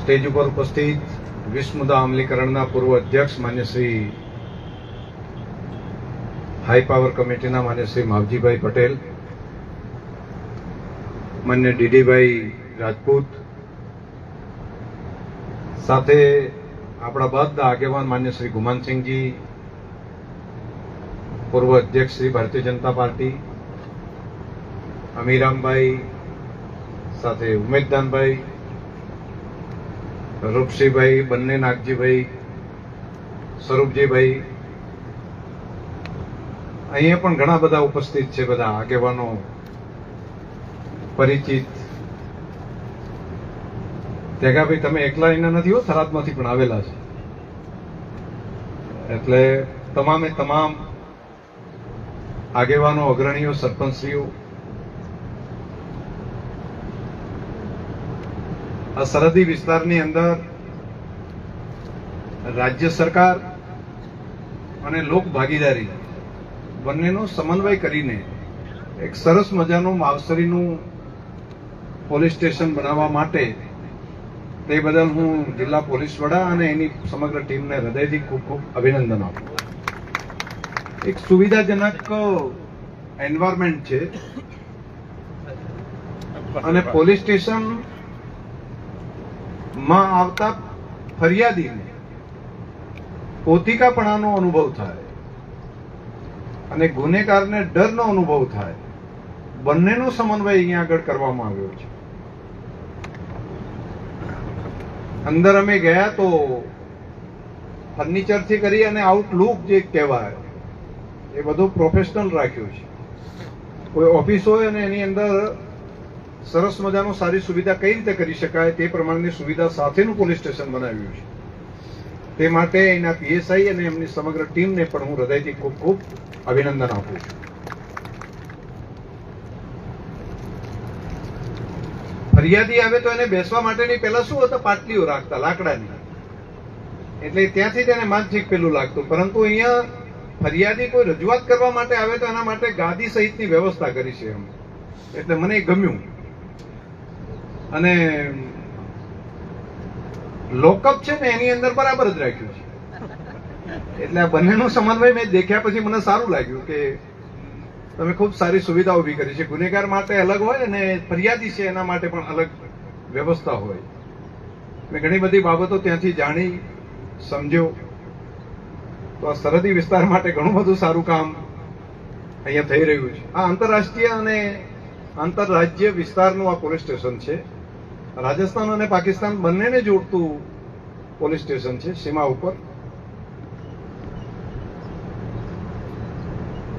Stage ઉપર ઉપસ્થિત વિશ્વ મુદ્દા અમલીકરણના પૂર્વ અધ્યક્ષ માન્ય શ્રી હાઈ પાવર કમિટીના માન્ય શ્રી માવજીભાઈ પટેલ, માન્ય ડીડીભાઈ રાજપૂત, સાથે આપણા બધા આગેવાન માન્ય શ્રી ગુમાનસિંહજી, પૂર્વ અધ્યક્ષ શ્રી ભારતીય જનતા પાર્ટી, અમીરામભાઈ, સાથે ઉમેદદાનભાઈ રૂપસિંહભાઈ, બંને નાગજીભાઈ, સ્વરૂપજીભાઈ. અહીંયા પણ ઘણા બધા ઉપસ્થિત છે બધા આગેવાનો, પરિચિત. તેગાભાઈ તમે એકલા એના નથી હો, થરાદમાંથી પણ આવેલા છે. એટલે તમામે તમામ આગેવાનો, અગ્રણીઓ, સરપંચશ્રીઓ સરહદી વિસ્તારની અંદર રાજ્ય સરકાર અને લોક ભાગીદારી બંનેનો સમન્વય કરીને એક સરસ મજાનું માવસરીનું પોલીસ સ્ટેશન બનાવવા માટે તે બદલ હું જિલ્લા પોલીસ વડા અને એની સમગ્ર ટીમને હૃદયથી ખૂબ ખૂબ અભિનંદન આપું એક સુવિધાજનક એન્વાયરમેન્ટ છે અને પોલીસ સ્ટેશન માં આવતા ફરિયાદીને પોતિકાપણાનો અનુભવ થાય અને ગુનેગારને ડરનો અનુભવ થાય, બંનેનો સમન્વય અહીંયા આગળ કરવામાં આવ્યો છે. અંદર અમે ગયા તો ફર્નિચરથી કરી અને આઉટલુક જે કહેવાય, એ બધું પ્રોફેશનલ રાખ્યું છે. કોઈ ઓફિસ હોય અને એની અંદર સરસ મજાનું સારી સુવિધા કઈ રીતે કરી શકાય તે પ્રમાણની સુવિધા સાથેનું પોલીસ સ્ટેશન બનાવ્યું છે. તે માટે એના પીએસઆઈ અને એમની સમગ્ર ટીમને પણ હું હૃદયથી ખૂબ ખૂબ અભિનંદન આપું છું. ફરિયાદી આવે તો એને બેસવા માટેની પહેલા શું હતા? પાટલીઓ રાખતા, લાકડાની. એટલે ત્યાંથી તેને માનસિક પેલું લાગતું. પરંતુ અહીંયા ફરિયાદી કોઈ રજૂઆત કરવા માટે આવે તો એના માટે ગાદી સહિતની વ્યવસ્થા કરી છે એમ. એટલે મને ગમ્યું. અને લોકઅપ છે ને એની અંદર બરાબર જ રાખ્યું છે. એટલે આ બંનેનું સમન્વય મેં દેખ્યા પછી મને સારું લાગ્યું કે તમે ખૂબ સારી સુવિધા ઊભી કરી છે. ગુનેગાર માટે અલગ હોય અને ફરિયાદી છે એના માટે પણ અલગ વ્યવસ્થા હોય. મેં ઘણી બધી બાબતો ત્યાંથી જાણી, સમજ્યો. તો આ સરહદી વિસ્તાર માટે ઘણું બધું સારું કામ અહીંયા થઈ રહ્યું છે. આ આંતરરાષ્ટ્રીય અને આંતરરાજ્ય વિસ્તારનું આ પોલીસ સ્ટેશન છે. રાજસ્થાન અને પાકિસ્તાન બંનેને જોડતું પોલીસ સ્ટેશન છે, સીમા ઉપર.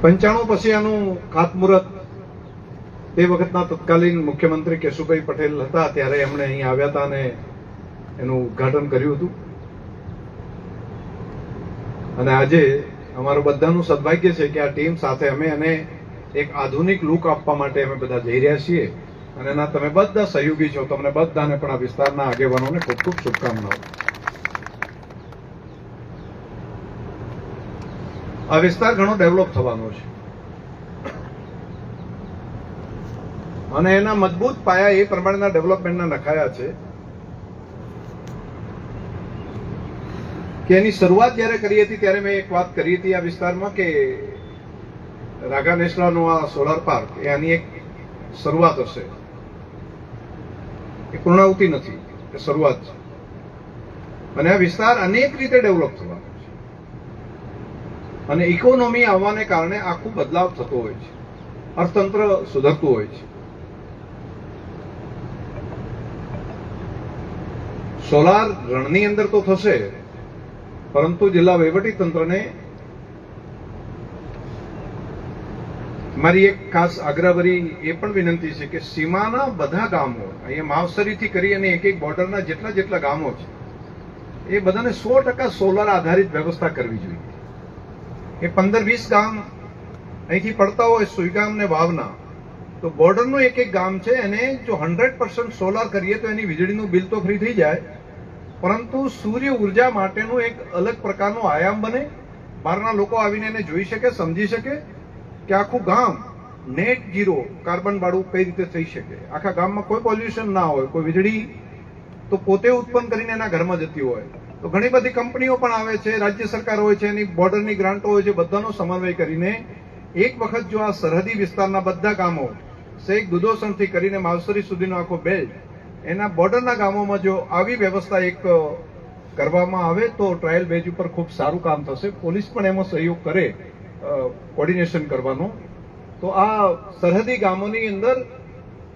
પંચાણું પછી આનું ખાતમુહૂર્ત તે વખતના તત્કાલીન મુખ્યમંત્રી કેશુભાઈ પટેલ હતા, ત્યારે એમણે અહીં આવ્યા હતા અને એનું ઉદ્ઘાટન કર્યું હતું. અને આજે અમારું બધાનું સદભાગ્ય છે કે આ ટીમ સાથે અમે એને એક આધુનિક લુક આપવા માટે અમે બધા જઈ રહ્યા છીએ. અને એના તમે બધા સહયોગી છો, તમને બધાને પણ આ વિસ્તારના આગેવાનોને ખૂબ ખૂબ શુભકામનાઓ. આ વિસ્તાર ઘણો ડેવલપ થવાનો છે. અને એના મજબૂત પાયા એ પ્રમાણેના ડેવલપમેન્ટના નખાયા છે કે એની શરૂઆત જ્યારે કરી હતી, ત્યારે મેં એક વાત કરી હતી આ વિસ્તારમાં કે રાગા નેસલાનો આ સોલાર પાર્ક, એની એક શરૂઆત હશે. એ પૂર્ણાવતી નથી. એ શરૂઆત છે. અને આ વિસ્તાર અનેક રીતે ડેવલપ થવાનો છે. અને ઇકોનોમી આવવાને કારણે આખું બદલાવ થતો હોય છે. અર્થતંત્ર સુધરતું હોય છે. સોલાર રણની અંદર તો થશે, પરંતુ જિલ્લા વહીવટી તંત્રને મારી એક ખાસ આગ્રહભરી એ પણ વિનંતી છે કે સીમાના બધા ગામો, અહીંયા માવસરીથી કરી અને એક એક બોર્ડરના જેટલા જેટલા ગામો છે, એ બધાને સો ટકા સોલર આધારિત વ્યવસ્થા કરવી જોઈએ. એ પંદર વીસ ગામ અહીંથી પડતા હોય, સુઈગામ ને વાવના, તો બોર્ડરનું એક એક ગામ છે, એને જો હંડ્રેડ પર્સન્ટ સોલાર કરીએ તો એની વીજળીનું બિલ તો ફ્રી થઈ જાય, પરંતુ સૂર્ય ઊર્જા માટેનું એક અલગ પ્રકારનું આયામ બને. બહારના લોકો આવીને એને જોઈ શકે, સમજી શકે કે આખું ગામ નેટ જીરો કાર્બન વાળું કઈ રીતે થઈ શકે? આખા ગામમાં કોઈ પોલ્યુશન ના હોય, કોઈ વીજળી તો પોતે ઉત્પન્ન કરીને એના ઘરમાં જતી હોય. તો ઘણી બધી કંપનીઓ પણ આવે છે, રાજ્ય સરકાર હોય છે, એની બોર્ડરની ગ્રાન્ટો હોય છે, બધાનો સમન્વય કરીને એક વખત જો આ સરહદી વિસ્તારના બધા ગામો, શેખ દુધોસણથી કરીને માવસરી સુધીનો આખો બેલ્ટ એના બોર્ડરના ગામોમાં જો આવી વ્યવસ્થા એક કરવામાં આવે તો ટ્રાયલ બેઝ ઉપર ખૂબ સારું કામ થશે. પોલીસ પણ એમાં સહયોગ કરે. કોર્ડિનેશન કરવાનું. તો આ સરહદી ગામોની અંદર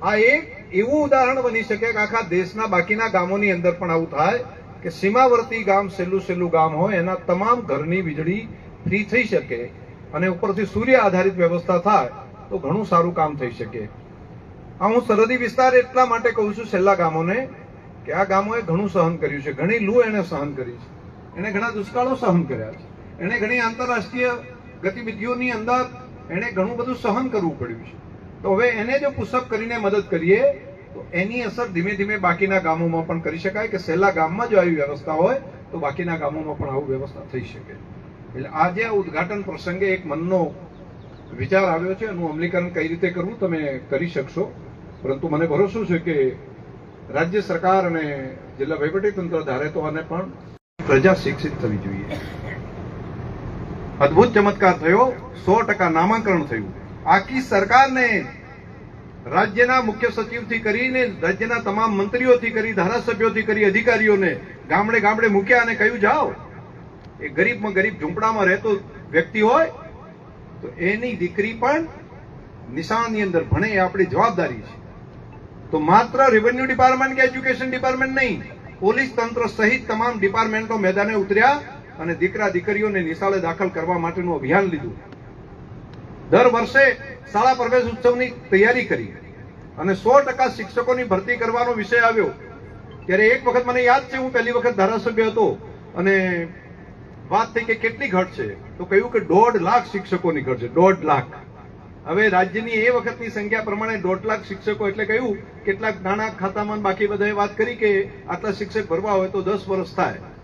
આ એક એવું ઉદાહરણ બની શકે કે આખા દેશના બાકીના ગામોની અંદર પણ આવું થાય કે સીમાવર્તી ગામ છેલ્લું છેલ્લું ગામ હોય, એના તમામ ઘરની વીજળી ફ્રી થઈ શકે અને ઉપરથી સૂર્ય આધારિત વ્યવસ્થા થાય, તો ઘણું સારું કામ થઈ શકે. આ હું સરહદી વિસ્તાર એટલા માટે કહું છું છેલ્લા ગામોને કે આ ગામોએ ઘણું સહન કર્યું છે. ઘણી લૂ એણે સહન કરી છે. એણે ઘણા દુષ્કાળો સહન કર્યા છે. એણે ઘણી આંતરરાષ્ટ્રીય ગતિવિધિઓની અંદર એને ઘણું બધું સહન કરવું પડ્યું છે. તો હવે એને જો પુશઅપ કરીને મદદ કરીએ, તો એની અસર ધીમે ધીમે બાકીના ગામોમાં પણ કરી શકાય કે છેલ્લા ગામમાં જો આવી વ્યવસ્થા હોય, તો બાકીના ગામોમાં પણ આવું વ્યવસ્થા થઈ શકે. એટલે આજે આ ઉદઘાટન પ્રસંગે એક મનનો વિચાર આવ્યો છે, એનું અમલીકરણ કઈ રીતે કરવું તમે કરી શકશો. પરંતુ મને ભરોસો છે કે રાજ્ય સરકાર અને જિલ્લા વહીવટીતંત્ર ધારે તો આને પણ પ્રજા શિક્ષિત થવી જોઈએ. અદ્ભુત ચમત્કાર થયો, સો ટકા નામાંકરણ થયું. આખી સરકારને રાજ્યના મુખ્ય સચિવથી કરીને રાજ્યના તમામ મંત્રીઓથી કરી, ધારાસભ્યોથી કરી, અધિકારીઓને ગામડે ગામડે મૂક્યા અને કહ્યું, જાઓ. એ ગરીબમાં ગરીબ ઝૂંપડામાં રહેતો વ્યક્તિ હોય, તો એની દીકરી પણ નિશાળની અંદર ભણે એ આપણી જવાબદારી છે. તો માત્ર રેવન્યુ ડિપાર્ટમેન્ટ કે એજ્યુકેશન ડિપાર્ટમેન્ટ નહીં, પોલીસ તંત્ર સહિત તમામ ડિપાર્ટમેન્ટો મેદાને ઉતર્યા. અને દીકરા દીકરીઓને નિશાળે દાખલ કરવા માટેનું અભિયાન લીધું. દર વર્ષે શાળા પ્રવેશ ઉત્સવની તૈયારી કરી અને સો ટકા શિક્ષકોની ભરતી કરવાનો વિષય આવ્યો. ત્યારે એક વખત મને યાદ છે, હું પહેલી વખત ધારાસભ્ય હતો અને વાત થઈ કે કેટલી ઘટ છે. તો કહ્યું કે દોઢ લાખ શિક્ષકોની ઘટ છે, દોઢ લાખ. હવે રાજ્યની એ વખતની સંખ્યા પ્રમાણે દોઢ લાખ શિક્ષકો એટલે કહ્યું, કેટલાક નાણાં ખાતામાં બાકી બધાએ વાત કરી કે આટલા શિક્ષક ભરવા હોય તો દસ વર્ષ થાય.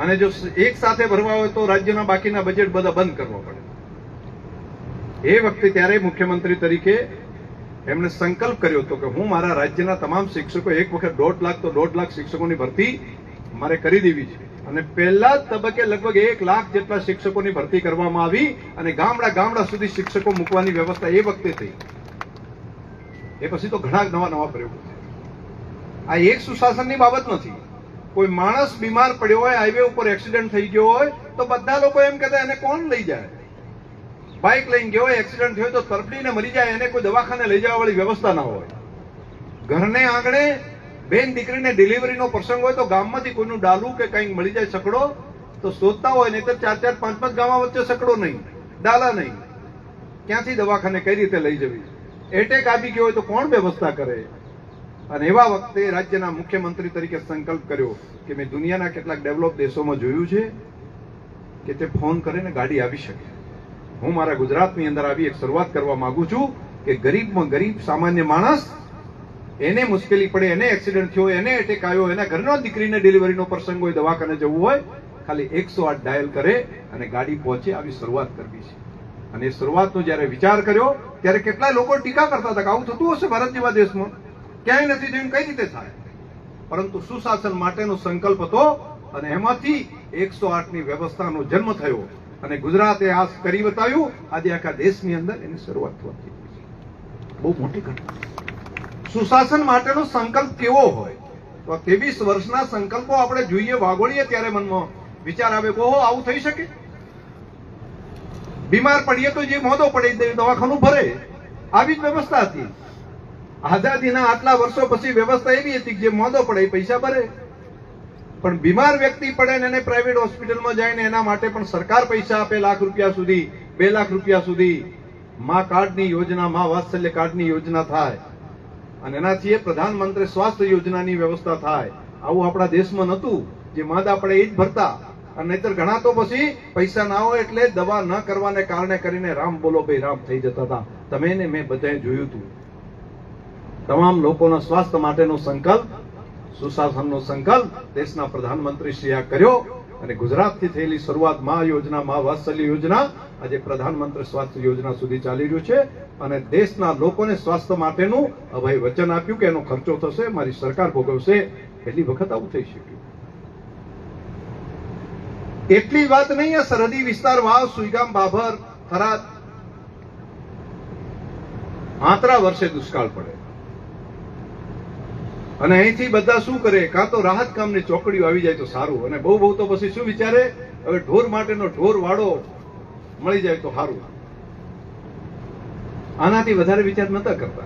અને જો એક સાથે ભરવા હોય તો રાજ્યના બાકીના બજેટ બધા બંધ કરવા પડે. એ વખતે ત્યારે મુખ્યમંત્રી તરીકે એમણે સંકલ્પ કર્યો હતો કે હું મારા રાજ્યના તમામ શિક્ષકો એક વખત દોઢ લાખ તો દોઢ લાખ શિક્ષકોની ભરતી મારે કરી દેવી છે. અને પહેલા તબક્કે લગભગ એક લાખ જેટલા શિક્ષકોની ભરતી કરવામાં આવી અને ગામડા ગામડા સુધી શિક્ષકો મૂકવાની વ્યવસ્થા એ વખતે થઈ. એ પછી તો ઘણા નવા નવા પ્રયોગો થયા. આ એક સુશાસનની બાબત નથી. કોઈ માણસ બીમાર પડ્યો હોય હાઈવે ઉપર એક્સિડન્ટ થઈ ગયો હોય, તો બધા લોકો એમ કહેતા એને કોણ લઈ જાય? બાઇક લઈને ગયો હોય એક્સિડન્ટ થયો તો તરફડીને મરી જાય, એને કોઈ દવાખાને લઈ જવા વાળી વ્યવસ્થા ના હોય. ઘરને આંગણે બેન દીકરીને ડિલિવરીનો પ્રસંગ હોય, તો ગામમાંથી કોઈનું ડાલું કે કંઈક મળી જાય સકડો, તો શોધતા હોય નહીં તો ચાર ચાર પાંચ પાંચ ગામા વચ્ચે સકડો નહીં, ડાલા નહીં. ક્યાંથી દવાખાને કઈ રીતે લઈ જવી? એટેક આવી ગયો હોય તો કોણ વ્યવસ્થા કરે? અને એવા વખતે રાજ્યના મુખ્યમંત્રી તરીકે સંકલ્પ કર્યો કે મેં દુનિયાના કેટલાક ડેવલપ દેશોમાં જોયું છે કે તે ફોન કરીને ગાડી આવી શકે. હું મારા ગુજરાતની અંદર આવી એક શરૂઆત કરવા માંગુ છું કે ગરીબમાં ગરીબ, સામાન્ય માણસ એને મુશ્કેલી પડે, એને એક્સિડન્ટ થયો, એને એટેક આવ્યો, એના ઘરનો દીકરીને ડિલિવરીનો પ્રસંગ હોય, દવાખાને જવું હોય, ખાલી એકસો આઠ ડાયલ કરે અને ગાડી પહોંચે આવી શરૂઆત કરવી છે. અને એ શરૂઆતનો જ્યારે વિચાર કર્યો, ત્યારે કેટલાય લોકો ટીકા કરતા હતા કે આવું થતું હશે ભારત જેવા દેશમાં. ક્યાંય નથી થયું કઈ રીતે થાય? પરંતુ સુશાસન માટેનો સંકલ્પ હતો અને એમાંથી એકસો આઠની વ્યવસ્થાનો જન્મ થયો. અને ગુજરાતે આ કરી બતાવ્યું, આજે આખા દેશની અંદર એની શરૂઆત થવાથી. બહુ મોટી ઘટના. સુશાસન માટેનો સંકલ્પ કેવો હોય? તો ત્રેવીસ વર્ષના સંકલ્પો આપણે જોઈએ, વાગોળીએ ત્યારે મનમાં વિચાર આવે કહો આવું થઈ શકે? બીમાર પડીએ તો જે મોદો પડી દવાખાનું ભરે. આવી જ વ્યવસ્થા હતી. આઝાદીના આટલા વર્ષો પછી વ્યવસ્થા એવી હતી કે જે મોદો પડે, એ પૈસા ભરે. પણ બીમાર વ્યક્તિ પડે ને એને પ્રાઇવેટ હોસ્પિટલમાં જાય ને એના માટે પણ સરકાર પૈસા આપે લાખ રૂપિયા સુધી, બે લાખ રૂપિયા સુધી. મા કાર્ડની યોજના, મા વાત્સલ્ય કાર્ડની યોજના થાય. અને એનાથી એ પ્રધાનમંત્રી સ્વાસ્થ્ય યોજનાની વ્યવસ્થા થાય. આવું આપણા દેશમાં નહોતું. જે માદા પડે એ જ ભરતા. અને નહીતર ઘણા તો પછી પૈસા ના હોય એટલે દવા ન કરવાને કારણે કરીને રામ બોલો ભાઈ રામ થઈ જતા હતા. તમે ને મેં બધાએ જોયું હતું. તમામ લોકોના સ્વાસ્થ્ય માટેનો સંકલ્પ, સુશાસનનો સંકલ્પ દેશના પ્રધાનમંત્રી શ્રી આ કર્યો અને ગુજરાતથી થયેલી શરૂઆત મા યોજના, મા વાત્સલ્ય યોજના આજે પ્રધાનમંત્રી સ્વાસ્થ્ય યોજના સુધી ચાલી રહ્યું છે અને દેશના લોકોને સ્વાસ્થ્ય માટેનું અભય વચન આપ્યું કે એનો ખર્ચો થશે, મારી સરકાર ભોગવશે એટલી વખત આવું થઈ શક્યું. એટલી વાત નહીં, આ સરહદી વિસ્તાર વાવ, સુઈગામ, બાભર, થરાદ. આંતરા વર્ષે દુષ્કાળ પડે. અને અહીંથી બધા શું કરે? કાં તો રાહત કામની ચોકડીઓ આવી જાય તો સારું. અને બહુ બહુ તો પછી શું વિચારે? હવે ઢોર માટેનો ઢોર વાળો મળી જાય તો સારું. આનાથી વધારે વિચાર નતા કરતા.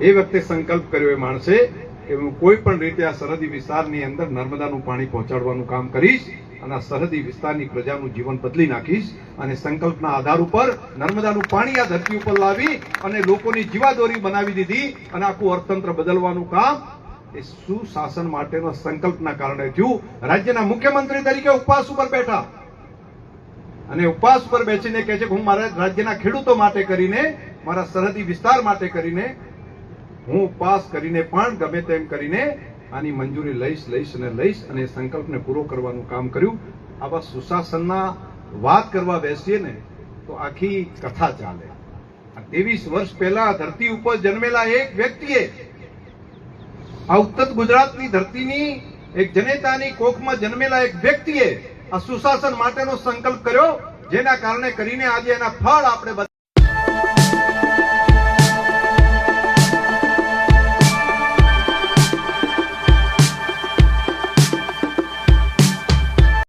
એ વખતે સંકલ્પ કર્યો એ માણસે હું કોઈ પણ રીતે આ સરહદી વિસ્તારની અંદર નર્મદાનું પાણી પહોંચાડવાનું કામ કરીશ અને આ સરહદી વિસ્તારની પ્રજાનું જીવન બદલી નાખીશ અને સંકલ્પના આધાર ઉપર નર્મદાનું પાણી આ ધરતી ઉપર લાવી અને લોકોની જીવાદોરી બનાવી દીધી અને આખું અર્થતંત્ર બદલવાનું કામ એ સુશાસન માટેનો સંકલ્પના કારણે થયું. રાજ્યના મુખ્યમંત્રી તરીકે ઉપવાસ ઉપર બેઠા. અને ઉપવાસ ઉપર બેસીને કહે છે કે હું મારા રાજ્યના ખેડૂતો માટે કરીને, મારા સરહદી વિસ્તાર માટે કરીને હું ઉપવાસ કરીને પણ ગમે તેમ કરીને આની મંજૂરી લઈશ લઈશ અને લઈશ અને સંકલ્પને પૂરો કરવાનું કામ કર્યું. આવા સુશાસનના વાત કરવા બેસીએ ને તો આખી કથા ચાલે. ત્રેવીસ વર્ષ પહેલા ધરતી ઉપર જન્મેલા એક વ્યક્તિએ આ ઉત્તર ગુજરાતની ધરતીની એક જનેતાની કોખમાં જન્મેલા એક વ્યક્તિએ આ સુશાસન માટેનો સંકલ્પ કર્યો, જેના કારણે કરીને આજે એના ફળ આપણે